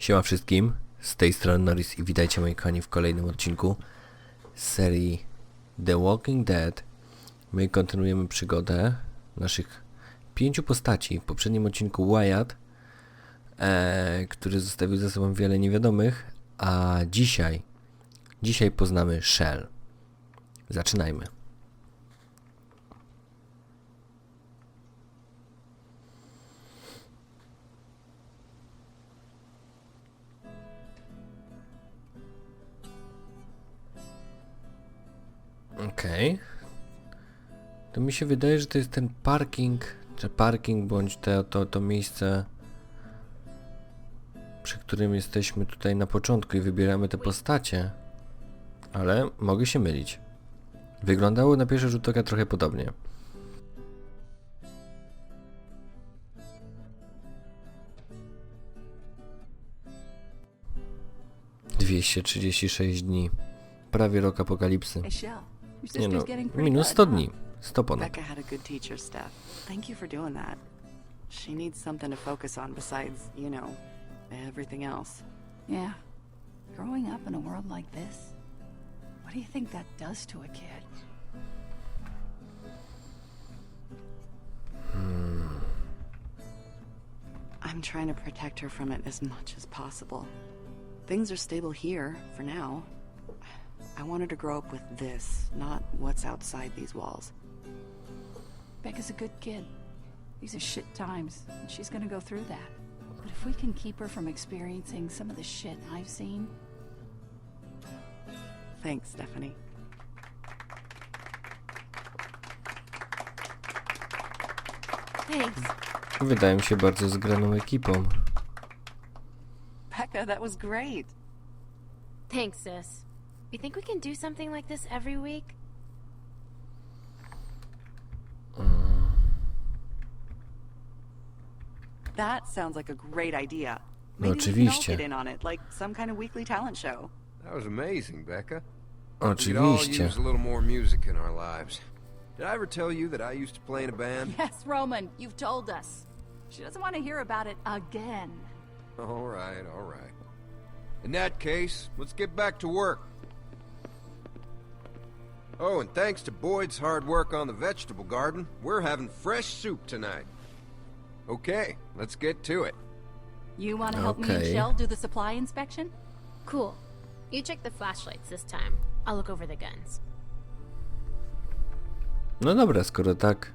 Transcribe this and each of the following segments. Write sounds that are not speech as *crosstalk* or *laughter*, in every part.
Siema wszystkim, z tej strony Norris i witajcie moi kochani w kolejnym odcinku z serii The Walking Dead. My kontynuujemy przygodę naszych pięciu postaci. W poprzednim odcinku Wyatt, e, który zostawił za sobą wiele niewiadomych, a dzisiaj, dzisiaj poznamy Shell. Zaczynajmy. Okej. To mi się wydaje, że to jest ten parking, czy parking, bądź te, to, to miejsce, przy którym jesteśmy tutaj na początku i wybieramy te postacie. Ale mogę się mylić. Wyglądało na pierwszy rzut oka trochę podobnie. Dwieście trzydzieści sześć dni. Prawie rok apokalipsy. Hey, Shell, your Nie no, getting pretty 100 huh? dni. 100 ponad. Becca had a good teacher, Steph. Thank you for doing that. She needs something to focus on besides, you know, everything else. Yeah. Growing up in a world like this, what do you think that does to a kid? Hmm. I'm trying to protect her from it as much as possible. Things are stable here, for now. I wanted to grow up with this, not what's outside these walls. Becca's a good kid. These are shit times, and she's gonna go through that. But if we can keep her from experiencing some of the shit I've seen, Thanks, Stephanie. Thanks. Wydaje mi się bardzo zgraną ekipą. Becca, that was great. Thanks, sis. You think we can do something like this every week? Um. That sounds like a great idea. No Maybe we can all oczywiście. get in on it, like some kind of weekly talent show. That was amazing, Becca. Oh, we could all Oczywiście. use a little more music in our lives. Did I ever tell you that I used to play in a band? yes, Roman, you've told us. She doesn't want to hear about it again. All right, all right. In that case, let's get back to work. Oh, and thanks to Boyd's hard work on the vegetable garden, we're having fresh soup tonight. Okay, let's get to it. You want to help me and Okay. Shell do the supply inspection? Cool. You check the flashlights this time. I'll look over the guns. No dobra, skoro tak.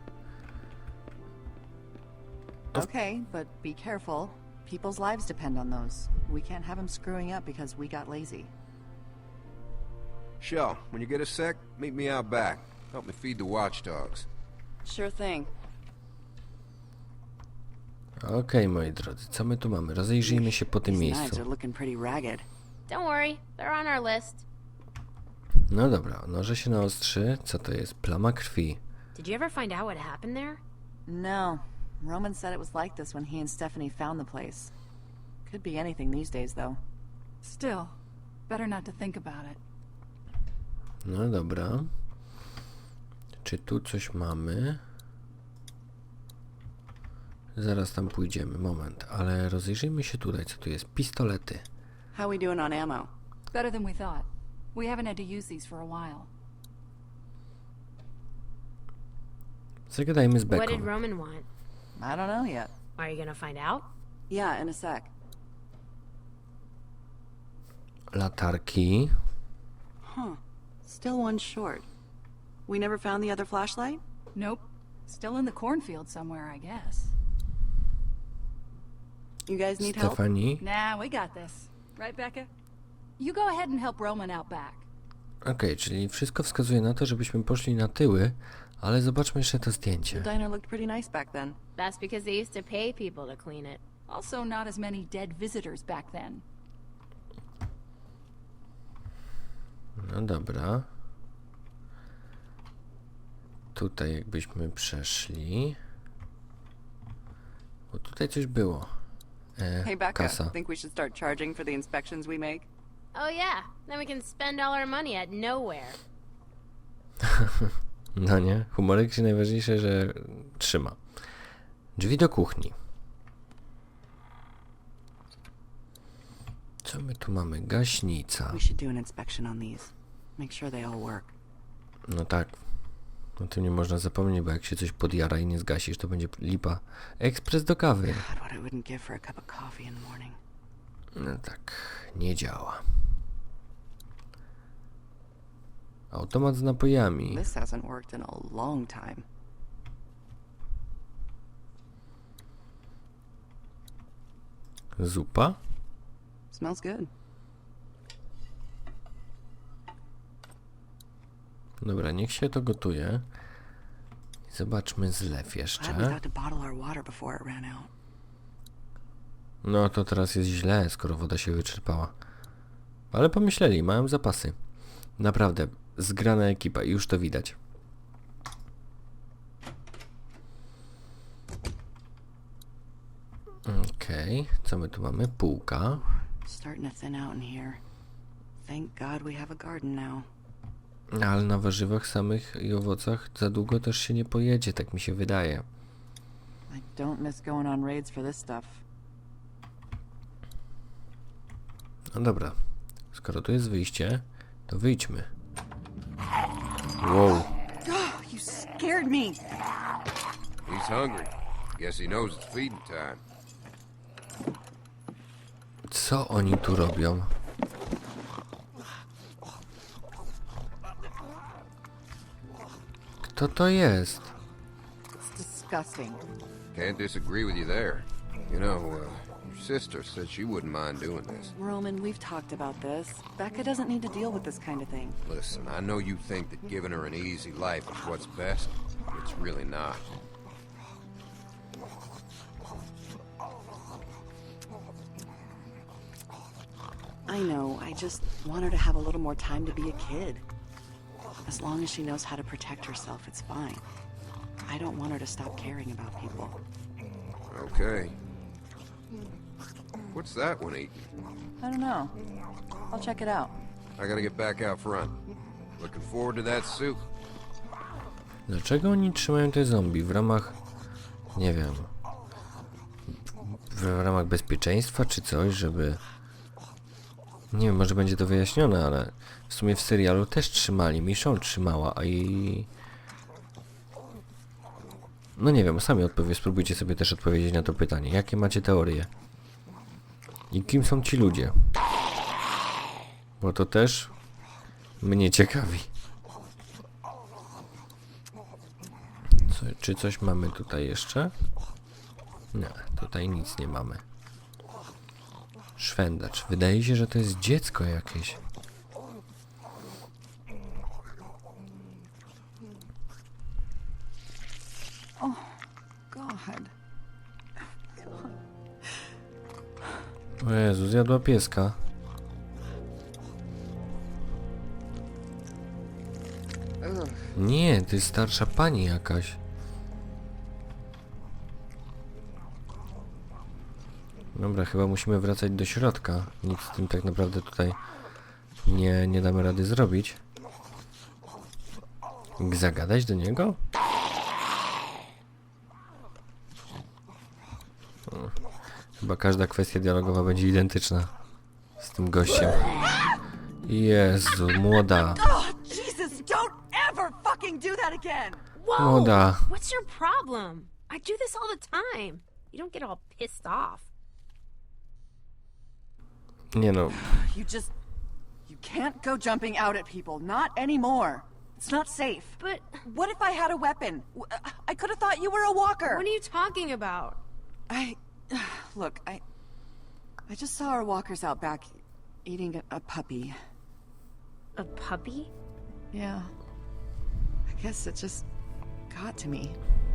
Okay, but be careful. People's lives depend on those. We can't have them screwing up because we got lazy. Shell, when you get a sec, meet me out back. Help me feed the watchdogs. Sure thing. Okej, moi drodzy, co my tu mamy? Rozejrzyjmy się po tym These knives miejscu. are looking pretty ragged. Don't worry, they're on our list. No dobra, noże się naostrzy. Co to jest? Plama krwi. Did you ever find out what happened there? No. Roman said it was like this when he and Stephanie found the place. Could be anything these days, though. Still, better not to think about it. No dobra. Czy tu coś mamy? Zaraz tam pójdziemy, moment, ale rozejrzyjmy się tutaj, co tu jest. Pistolety. How we doing on ammo? Better than we thought. We haven't had to use these for a while. Zagadajmy z What did Beką. Roman want? I don't know yet. Are you gonna find out? Yeah, in a sec. Latarki. Huh. Still one short. We never found the other flashlight? Nope. Still in the cornfield somewhere, I guess. You guys need help? Stefani. Nah, we got this. Right, Becca? You go ahead and help Roman out back. Okej, czyli wszystko wskazuje na to, żebyśmy poszli na tyły, ale zobaczmy jeszcze to The zdjęcie. diner looked pretty nice back then. That's because they used to pay people to clean it. Also, not as many dead visitors back then. No dobra. Tutaj jakbyśmy przeszli. Bo tutaj coś było. E, Hey, Becca, kasa. think we should start charging for the inspections we make? Oh yeah, then we can spend all our money at nowhere. *laughs* No nie, humorek się najważniejsze, że trzyma. Drzwi do kuchni. Co my tu mamy? Gaśnica. No tak. O tym nie można zapomnieć, bo jak się coś podjara i nie zgasisz, to będzie lipa. Ekspres do kawy. No tak, nie działa. Automat z napojami. Zupa? Smells good. Dobra, niech się to gotuje. Zobaczmy zlew jeszcze. No to teraz jest źle, skoro woda się wyczerpała. Ale pomyśleli, mają zapasy. Naprawdę, zgrana ekipa już to widać. Okej, co my tu mamy? Półka. Starting to thin out in here. Thank God we have a garden now. Ale na warzywach samych i owocach za długo też się nie pojedzie, tak mi się wydaje. I don't miss going on raids for this stuff. No dobra, skoro tu jest wyjście, to wyjdźmy. Wow, You scared me! He's hungry. Guess he knows it's feeding time. Co oni tu robią? Kto to jest? It's disgusting. Can't disagree with you there. You know, uh, your sister said she wouldn't mind doing this. Roman, we've talked about this. Becca doesn't need to deal with this kind of thing. Listen, I know you think that giving her an easy life is what's best. It's really not. I know, I just want her to have a little more time to be a kid. As long as she knows how to protect herself, it's fine. I don't want her to stop caring about people. Okay. What's that one eating? I don't know. I'll check it out. I gotta get back out front. Looking forward to that soup. Dlaczego oni trzymają te zombie w ramach, nie wiem, w, w ramach bezpieczeństwa czy coś, żeby... Nie wiem, może będzie to wyjaśnione, ale w sumie w serialu też trzymali, Michonne trzymała, a jej... No nie wiem, sami odpowie, spróbujcie sobie też odpowiedzieć na to pytanie. Jakie macie teorie? I kim są ci ludzie? Bo to też mnie ciekawi. Co, czy coś mamy tutaj jeszcze? Nie, tutaj nic nie mamy. Szwendacz. Wydaje się, że to jest dziecko jakieś. God. O Jezu, zjadła pieska. Nie, jest starsza pani jakaś. Dobra, chyba musimy wracać do środka. Nic z tym tak naprawdę tutaj nie, nie damy rady zrobić. Zagadać do niego? O, Chyba każda kwestia dialogowa będzie identyczna z tym gościem. Jezu, młoda. Młoda. What's your problem? I do this all the time. You don't get all pissed off. Nie no, You just. You can't go jumping out at people. Not anymore. It's not safe. But What if I had a weapon? I could have thought you were a walker. what are you talking about? I. *sighs* Look, I. I just saw our walkers out back eating a, a puppy. A puppy? Yeah. I guess it just got to me.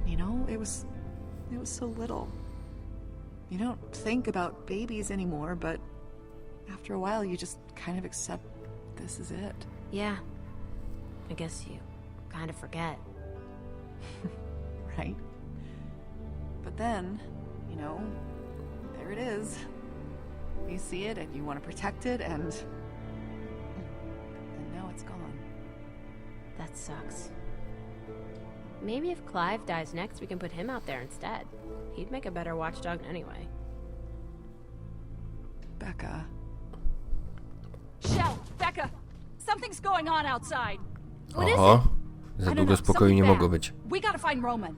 You know, it was it was so little. You don't think about babies anymore, but after a while you just kind of accept this is it. Yeah. I guess you kind of forget. *laughs* Right? But then, you know, there it is. You see it and you want to protect it and and now it's gone. That sucks. Maybe if Clive dies next, we can put him out there instead. He'd make a better watchdog anyway. Becca, Something's going on outside. What is Oho. Za długo spokoju nie mogło być. We gotta find Roman.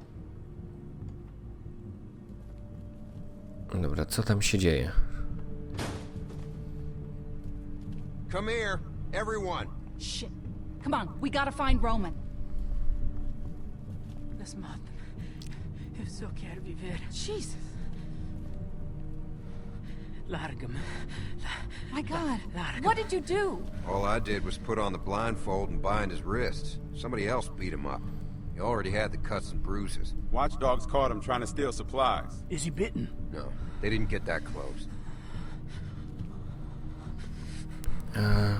Dobra, co tam się dzieje? Come here, everyone. Shit. Come on, we gotta find Roman. Las matam. Eu só quero viver. Jesus. Larga-me. My God. Larga. What did you do? All I did was put on the blindfold and bind his wrists. Somebody else beat him up. He already had the cuts and bruises. Watchdogs caught him trying to steal supplies. Is he bitten? No, they didn't get that close. Uh,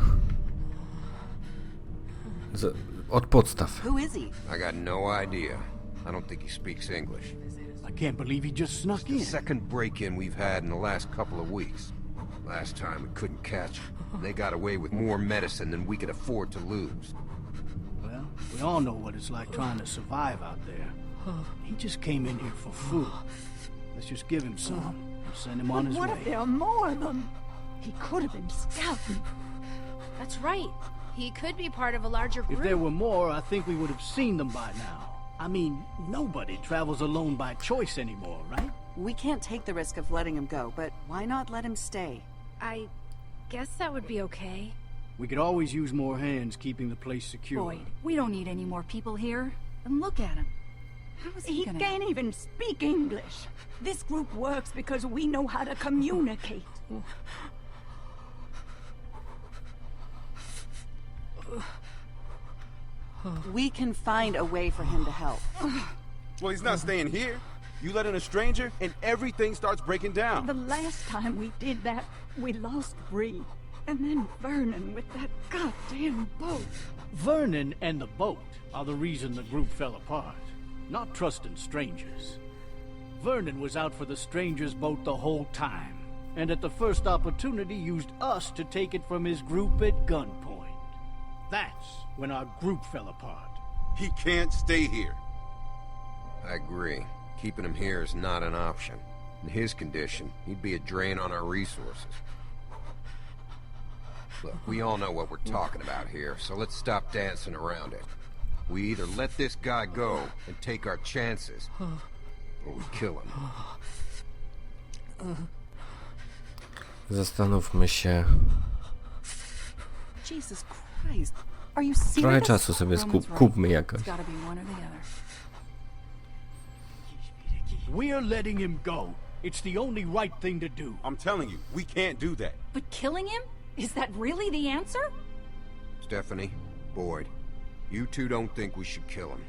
Z od podstaw. Who is he? I got no idea. I don't think he speaks English. I can't believe he just snuck The in. second break-in we've had in the last couple of weeks. Last time we couldn't catch him. They got away with more medicine than we could afford to lose. Well, we all know what it's like trying to survive out there. He just came in here for food. Let's just give him some and send him on his What way. What if there are more of them? He could have been scouting. That's right. He could be part of a larger group. If there were more, I think we would have seen them by now. I mean, nobody travels alone by choice anymore, right? We can't take the risk of letting him go, but why not let him stay? I guess that would be okay. We could always use more hands keeping the place secure. Boyd, we don't need any more people here. And look at him. How is he, He gonna... can't even speak English. This group works because we know how to communicate. *sighs* *sighs* *sighs* We can find a way for him to help. Well, he's not staying here. You let in a stranger, and everything starts breaking down. The last time we did that, we lost Bree. And then Vernon with that goddamn boat. Vernon and the boat are the reason the group fell apart, not trusting strangers. Vernon was out for the stranger's boat the whole time, and at the first opportunity used us to take it from his group at gunpoint. That's when our group fell apart. He can't stay here. I agree. Keeping him here is not an option. In his condition, he'd be a drain on our resources. Look, we all know what we're talking about here, so let's stop dancing around it. We either let this guy go and take our chances, or we kill him. Zastanówmy się. Jesus Christ. Are you serious? Trochę czasu sobie Roman's skup, kupmy jakoś. It's gotta be one or the other. We're letting him go. It's the only right thing to do. I'm telling you, we can't do that. But killing him? Is that really the answer? Stephanie, Boyd, you two don't think we should kill him.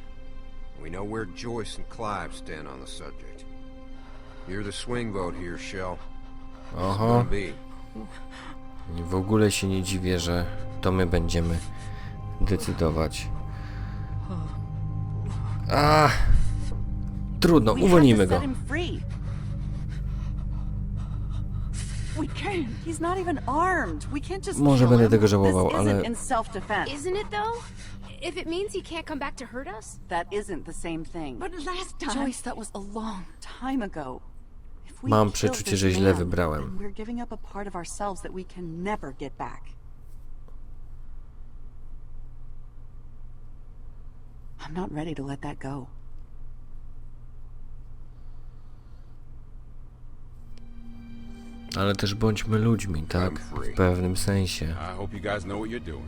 We know where Joyce and Clive stand on the subject. You're the swing vote here, Shell. Oho, uh-huh. Gonna be. W ogóle się nie dziwię, że to my będziemy decydować. A, trudno, to go. Może będę tego żałował, ale-. Isn't it though? If it means he can't come back to hurt us? That isn't the same thing. But last time. Joyce, that was a long time ago. Mam przeczucie, że źle wybrałem. then We're giving up a part of ourselves that we can never get back. I'm not ready to let that go. Ale też bądźmy ludźmi, tak? W pewnym sensie. I hope you guys know what you're doing.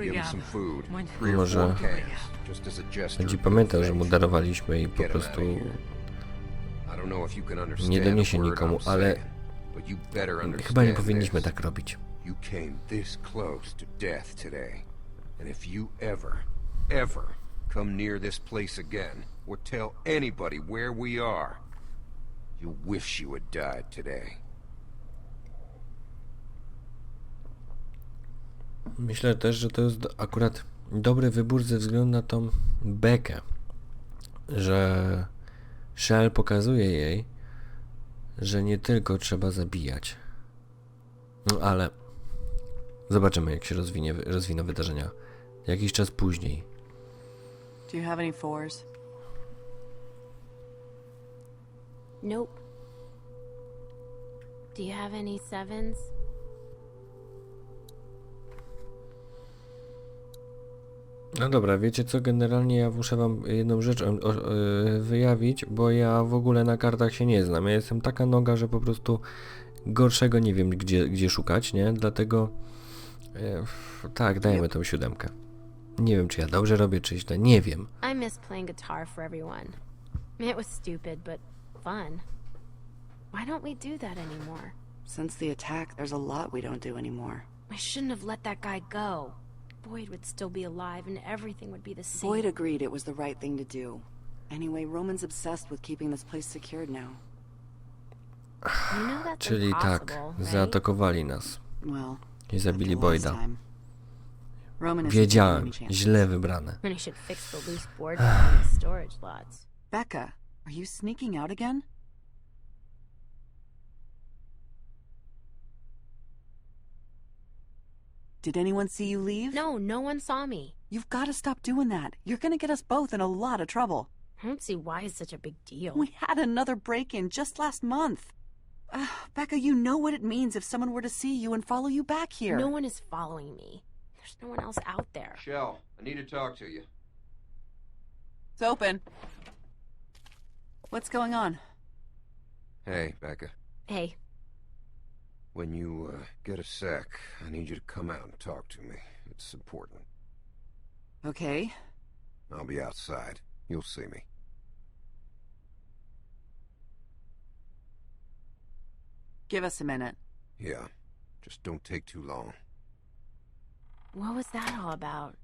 Give him some food. Moin. Three or Może four cans, just as a gesture. Będzie pamiętał, że mu darowaliśmy i po prostu nie doniesie nikomu, ale you chyba nie powinniśmy tak robić. You came this close to death today. And if you ever, ever come near this place again, or tell anybody where we are, you'll wish you had died today. Myślę też, że to jest akurat dobry wybór ze względu na tą bekę, że Shell pokazuje jej, że nie tylko trzeba zabijać. No ale zobaczymy, jak się rozwinie, rozwiną wydarzenia jakiś czas później. Do you have any fours? Nope. Do you have any sevens? No dobra, wiecie co, generalnie ja muszę wam jedną rzecz o, o, e, wyjawić, bo ja w ogóle na kartach się nie znam. Ja jestem taka noga, że po prostu gorszego nie wiem gdzie, gdzie szukać, nie? Dlatego e, f- tak, dajmy tą siódemkę. Nie wiem, czy ja dobrze robię, czy źle, nie wiem. I miss playing guitar for everyone. It was stupid, but fun. Why don't we do that anymore? Since the attack, there's a lot we don't do anymore. I shouldn't have let that guy go. Boyd would still be alive and everything would be the same. Boyd agreed it was the right thing to do. Anyway, Roman's obsessed with keeping this place secured now. you know that's Czyli tak, right? zaatakowali nas Well, i like zabili the Boyda. Roman isn't taking Wiedziałem, źle wybrane. And I should fix the loose board *sighs* storage lots. Becca, are you sneaking out again? Did anyone see you leave? No, no one saw me. You've got to stop doing that. You're gonna get us both in a lot of trouble. I don't see why it's such a big deal. We had another break in just last month. Uh, Becca, you know what it means if someone were to see you and follow you back here. No one is following me. There's no one else out there. Shell, I need to talk to you. It's open. What's going on? Hey, Becca. Hey, When you uh, get a sec, I need you to come out and talk to me. It's important. Okay. I'll be outside. You'll see me. Give us a minute. Yeah, just don't take too long. what was that all about?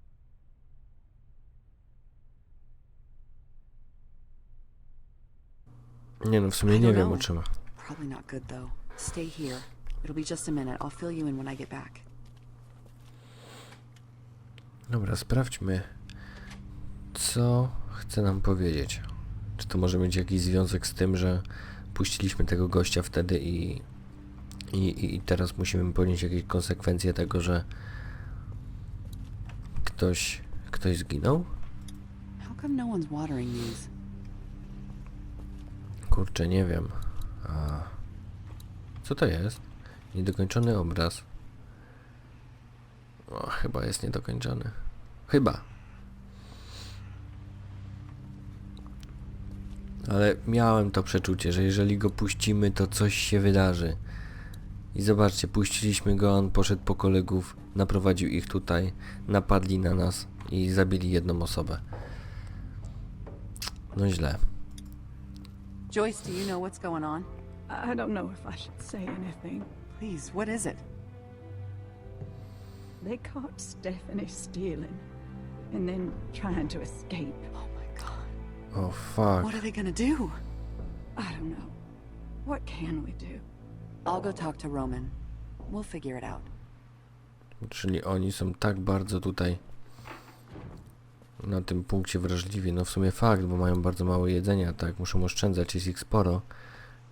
Nie no, w sumie I nie don't wiem o czym. Probably not good, though. Stay here. It'll be just a minute. I'll fill you in when I get back. Dobra, sprawdźmy, co chce nam powiedzieć. Czy to może mieć jakiś związek z tym, że puściliśmy tego gościa wtedy i, i, i- teraz musimy ponieść jakieś konsekwencje tego, że ktoś, ktoś zginął? No? Kurczę, nie wiem. A... Co to jest? Niedokończony obraz. O, chyba jest niedokończony. Chyba. Ale miałem to przeczucie, że jeżeli go puścimy, to coś się wydarzy. I zobaczcie, puściliśmy go, on poszedł po kolegów, naprowadził ich tutaj, napadli na nas i zabili jedną osobę. No źle. Joyce, do you know what's going on? I don't know if I should say anything. Please, what is it? They caught Stephanie stealing and then trying to escape. Oh my god. O fuck. What are they gonna do? I don't know. What can we do? I'll go talk to Roman. We'll figure it out. Czyli oni są tak bardzo tutaj na tym punkcie wrażliwi. No w sumie fakt, bo mają bardzo mało jedzenia, tak, muszą oszczędzać, jest ich sporo,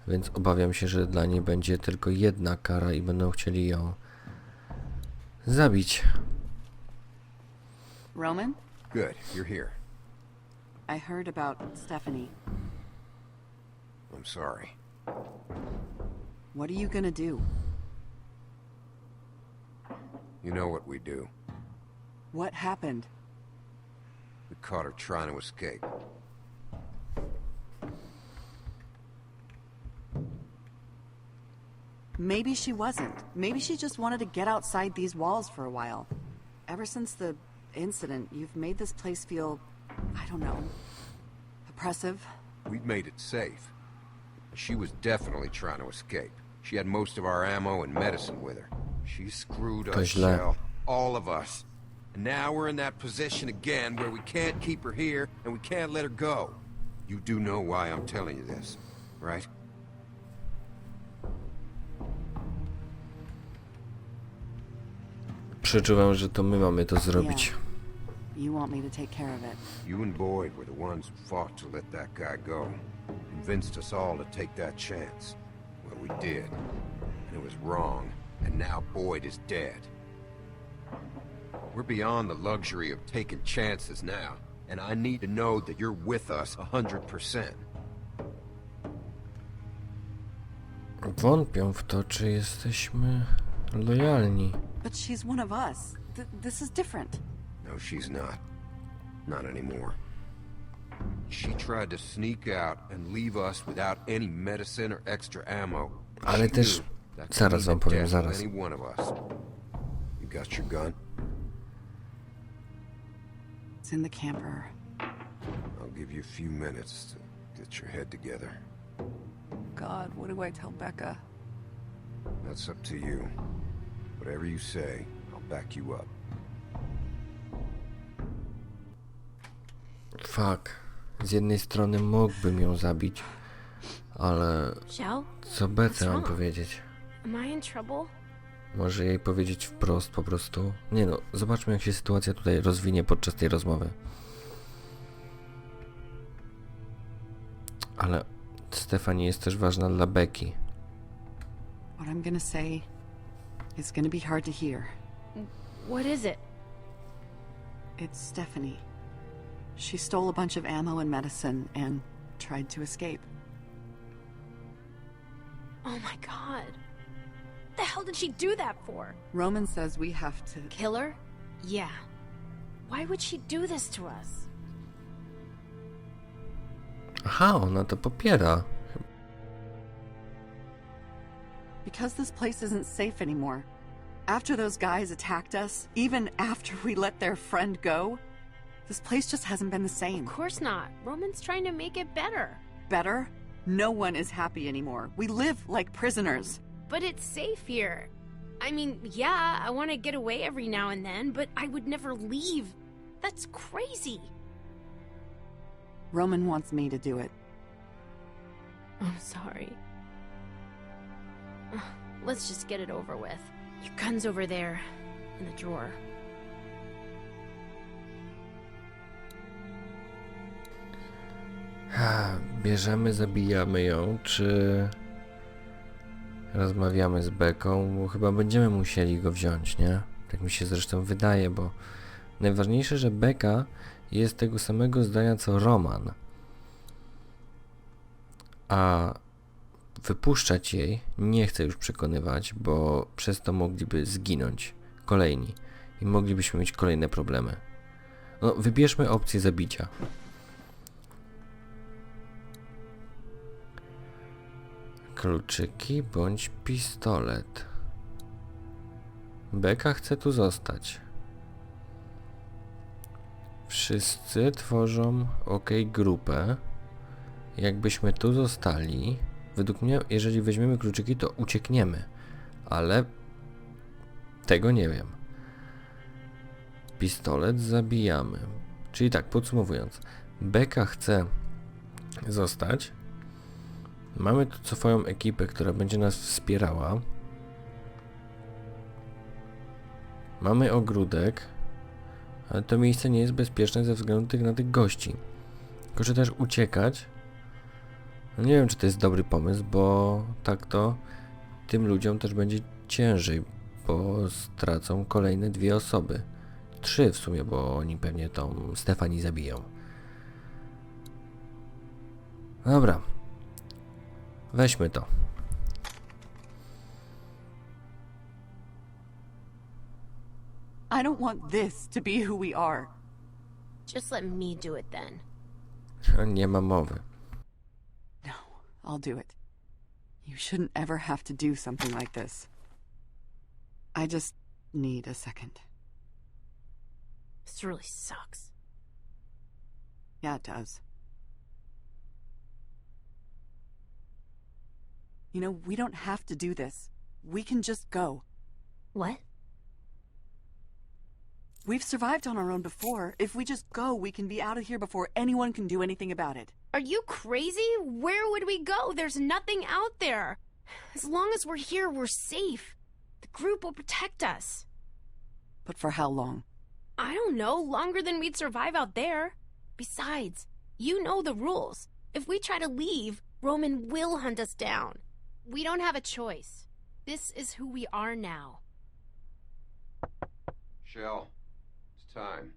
więc obawiam się, że dla niej będzie tylko jedna kara i będą chcieli ją zabić. Roman, Good, you're here. I heard about Stephanie. I'm sorry. What are you gonna do? You know what we do. What happened? We caught her trying to escape. Maybe she wasn't. Maybe she just wanted to get outside these walls for a while. Ever since the incident, you've made this place feel, I don't know, oppressive. We'd made it safe. She was definitely trying to escape. She had most of our ammo and medicine with her. She screwed us, źle. Shell. All of us. And now we're in that position again where we can't keep her here and we can't let her go. You do know why I'm telling you this, right? Przeczuwam, że to my mamy to zrobić. You want me to take care of it. You and Boyd were the ones who fought to let that guy go. Convinced us all to take that chance. Well, we did. And it was wrong. And now Boyd is dead. We're beyond the luxury of taking chances now. And I need to know that you're with us a hundred percent. Wątpią w to, czy jesteśmy lojalni. But she's one of us. Th- this is different. No, she's not. Not anymore. She tried to sneak out and leave us without any medicine or extra ammo. Ale She też- knew that could zaraz mean wam powiem, zaraz. Any one of us. You got your gun? It's in the camper. I'll give you a few minutes to get your head together. God, what do I tell Becca? That's up to you. Whatever you say, I'll back you up. Fuck. Z jednej strony mógłbym ją zabić, ale co Bece mam powiedzieć? Am I in trouble? Może jej powiedzieć wprost po prostu? Nie no, zobaczmy jak się sytuacja tutaj rozwinie podczas tej rozmowy. Ale Stefani jest też ważna dla Becky. What I'm gonna say is gonna be hard to hear. What is it? It's Stephanie. She stole a bunch of ammo and medicine and tried to escape. Oh my god. What The hell did she do that for? Roman says we have to. Kill her? Yeah. Why would she do this to us? Aha, ona to popiera. Because this place isn't safe anymore. After those guys attacked us, even after we let their friend go, this place just hasn't been the same. Of course not. Roman's trying to make it better. Better? No one is happy anymore. We live like prisoners. But it's safe here. I mean, yeah, I want to get away every now and then, but I would never leave. That's crazy. Roman wants me to do it. I'm sorry. Let's just get it over with. Your gun's over there, in the drawer. Bierzemy, zabijamy ją, czy rozmawiamy z Beką, bo chyba będziemy musieli go wziąć, nie? Tak mi się zresztą wydaje, bo najważniejsze, że Beka jest tego samego zdania co Roman. A wypuszczać jej nie chcę już przekonywać, bo przez to mogliby zginąć kolejni i moglibyśmy mieć kolejne problemy. No, wybierzmy opcję zabicia. Kluczyki bądź pistolet. Beka chce tu zostać. Wszyscy tworzą OK grupę. Jakbyśmy tu zostali, według mnie, jeżeli weźmiemy kluczyki, to uciekniemy. Ale tego nie wiem. Pistolet zabijamy. Czyli tak, podsumowując, Beka chce zostać. Mamy tu swoją ekipę, która będzie nas wspierała. Mamy ogródek, ale to miejsce nie jest bezpieczne ze względu na tych gości. Tylko, że też uciekać. No nie wiem, czy to jest dobry pomysł, bo tak to tym ludziom też będzie ciężej, bo stracą kolejne dwie osoby. Trzy w sumie, bo oni pewnie tą Stefani zabiją. Dobra, Weźmy to. I don't want this to be who we are. Just let me do it then. *laughs* Nie ma mowy. I'll do it. You shouldn't ever have to do something like this. I just need a second. This really sucks. Yeah, it does. You know, we don't have to do this. We can just go. What? We've survived on our own before. If we just go, we can be out of here before anyone can do anything about it. Are you crazy? Where would we go? There's nothing out there. As long as we're here, we're safe. The group will protect us. But for how long? I don't know, longer than we'd survive out there. Besides, you know the rules. If we try to leave, Roman will hunt us down. We don't have a choice. This is who we are now. Shell, it's time.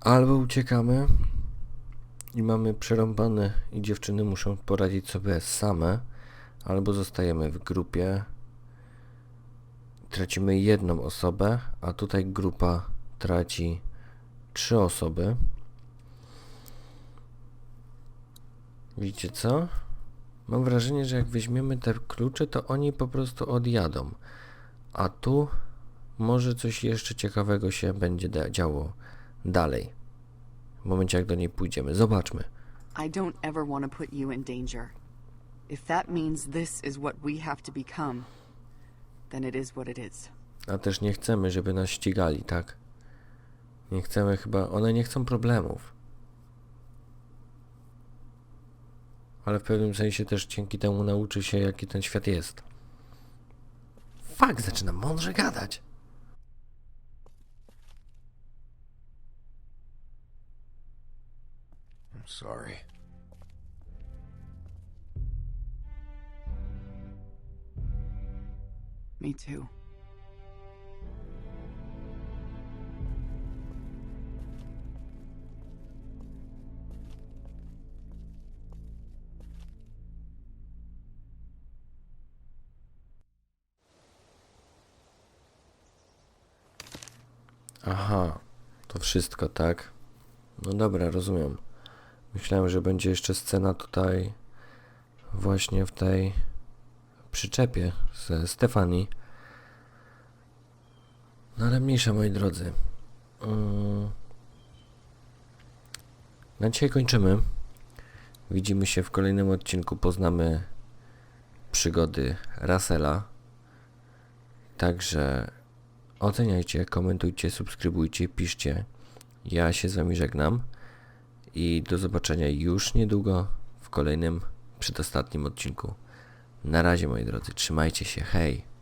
Albo uciekamy i mamy przerąbane i dziewczyny muszą poradzić sobie same, albo zostajemy w grupie. tracimy jedną osobę, a tutaj grupa traci trzy osoby. Widzicie co? Mam wrażenie, że jak weźmiemy te klucze, to oni po prostu odjadą. A tu może coś jeszcze ciekawego się będzie da- działo dalej. W momencie jak do niej pójdziemy. Zobaczmy. I don't ever want to put you in danger. If that means this is what we have to become, then it is what it is. A też nie chcemy, żeby nas ścigali, tak? Nie chcemy chyba. One nie chcą problemów. Ale w pewnym sensie też dzięki temu nauczy się, jaki ten świat jest. Fak, zaczynam mądrze gadać. I'm sorry. Me too. Aha, to wszystko, tak? No dobra, rozumiem. Myślałem, że będzie jeszcze scena tutaj, właśnie w tej przyczepie ze Stefanii. No ale mniejsza, moi drodzy. Mm. Na dzisiaj kończymy. Widzimy się w kolejnym odcinku. Poznamy przygody Russella. Także oceniajcie, komentujcie, subskrybujcie, piszcie. Ja się z wami żegnam i do zobaczenia już niedługo w kolejnym, przedostatnim odcinku. Na razie moi drodzy, trzymajcie się, hej!